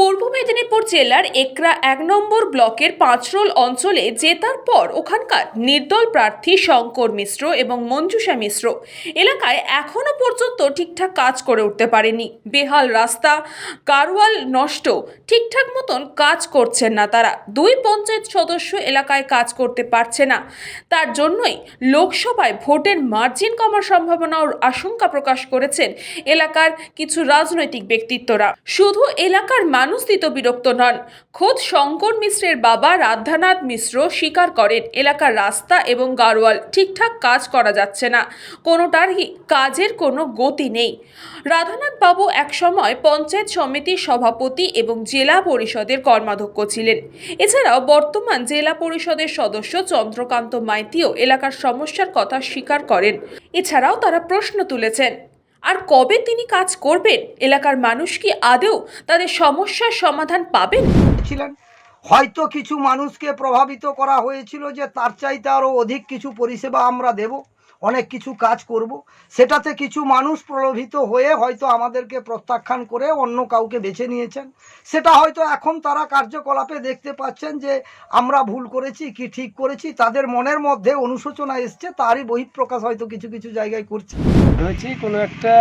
পূর্ব মেদিনীপুর জেলার একরা এক নম্বর ব্লকের পাঁচরোল অঞ্চলে জেতার পর ওখানকার নির্দল প্রার্থী শঙ্কর মিশ্র এবং মঞ্জুষা মিশ্র এলাকায় এখনও পর্যন্ত ঠিকঠাক কাজ করে উঠতে পারেনি। বেহাল রাস্তা কারওয়াল নষ্ট, ঠিকঠাক মতন কাজ করছেন না তারা। দুই পঞ্চায়েত সদস্য এলাকায় কাজ করতে পারছে না। তার জন্যই লোকসভায় ভোটের মার্জিন কমার সম্ভাবনার আশঙ্কা প্রকাশ করেছেন এলাকার কিছু রাজনৈতিক ব্যক্তিত্বরা। শুধু এলাকার মানুষ দিত বিরক্ত নন। খোদ শঙ্কর মিশ্রের বাবা রাধানাথ মিশ্র স্বীকার করেন, এলাকার রাস্তা এবং গারোয়াল ঠিকঠাক কাজ করা যাচ্ছে না, কোনোটার কাজের কোনো গতি নেই। রাধানাথ বাবু একসময় পঞ্চায়েত সমিতির সভাপতি এবং জেলা পরিষদের কর্মাধ্যক্ষ ছিলেন। এছাড়াও বর্তমান জেলা পরিষদের সদস্য চন্দ্রকান্ত মাইতিও এলাকার সমস্যার কথা স্বীকার করেন। এছাড়াও তারা প্রশ্ন তুলেছেন আর কবে তিনি কাজ করবেন? এলাকার মানুষ কি আদৌ তাদের সমস্যার সমাধান পাবেন? ছিলেন। হয়তো কিছু মানুষকে প্রভাবিত করা হয়েছিল যে তার চাইতে আরও অধিক কিছু পরিষেবা আমরা দেব। অনেক কিছু কাজ করব। সেটাতে কিছু মানুষ প্রলোভিত হয়ে হয়তো আমাদেরকে প্রত্যাখ্যান করে অন্য কাউকে বেছে নিয়েছেন। সেটা হয়তো এখন তারা কার্যকলাপে দেখতে পাচ্ছেন যে আমরা ভুল করেছি, কি ঠিক করেছি, তাদের মনের মধ্যে অনুশোচনা এসছে, তারই বহিঃপ্রকাশ হয়তো কিছু কিছু জায়গায় করছে। হয়েছে কোনো একটা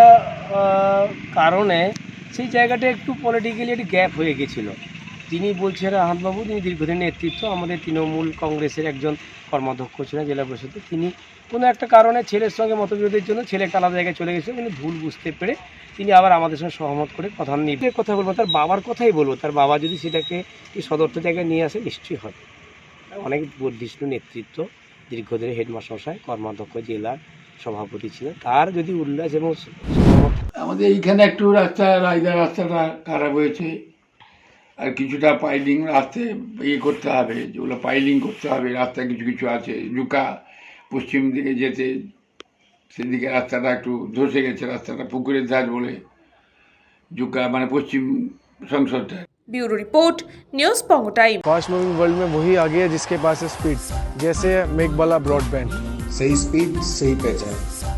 কারণে সেই জায়গাটা একটু পলিটিক্যালি একটু গ্যাপ হয়ে গেছিল। যিনি বলছেন আহমদবাবু তিনি দীর্ঘদিন নেতৃত্ব, আমাদের তৃণমূল কংগ্রেসের একজন কর্মাধ্যক্ষ ছিলেন জেলা পরিষদে তিনি কোনো একটা কারণে ছেলের সঙ্গে মতবিরোধের জন্য ছেলে একটা আলাদা জায়গায় চলে গেছিল কিন্তু ভুল বুঝতে পেরে তিনি আবার আমাদের সঙ্গে সহমত করে কথা নিয়ে কথা বলব। তার বাবার কথাই বলব। তার বাবা যদি সেটাকে এই সদর্থ জায়গায় নিয়ে আসে, নিশ্চয়ই হবে। অনেক বর্ধিষ্ণু নেতৃত্ব, দীর্ঘদিনের হেডমাস্টার মশাই কর্মাধ্যক্ষ, জেলার সভাপতি ছিলেন। তার যদি উল্লাস এবং আমাদের এইখানে একটু রাস্তা রায়দা রাস্তাটা খারাপ হয়েছে। আর কিছুটা পাইলিং রাস্তায় ইয়ে করতে হবে যেগুলো পাইলিং করতে হবে রাস্তা কিছু কিছু আছে জুকা পশ্চিম দিকে যেতে সেদিকে রাস্তাটা একটু ধসে গেছে রাস্তাটা পুকুরের ধার বলে জুকা মানে পশ্চিম সংসদটা bureau report news পঙ্গ time fast moving world में वही आगे है जिसके पास है स्पीड जैसे मेघबाला ब्रॉडबैंड सही स्पीड सही पहचान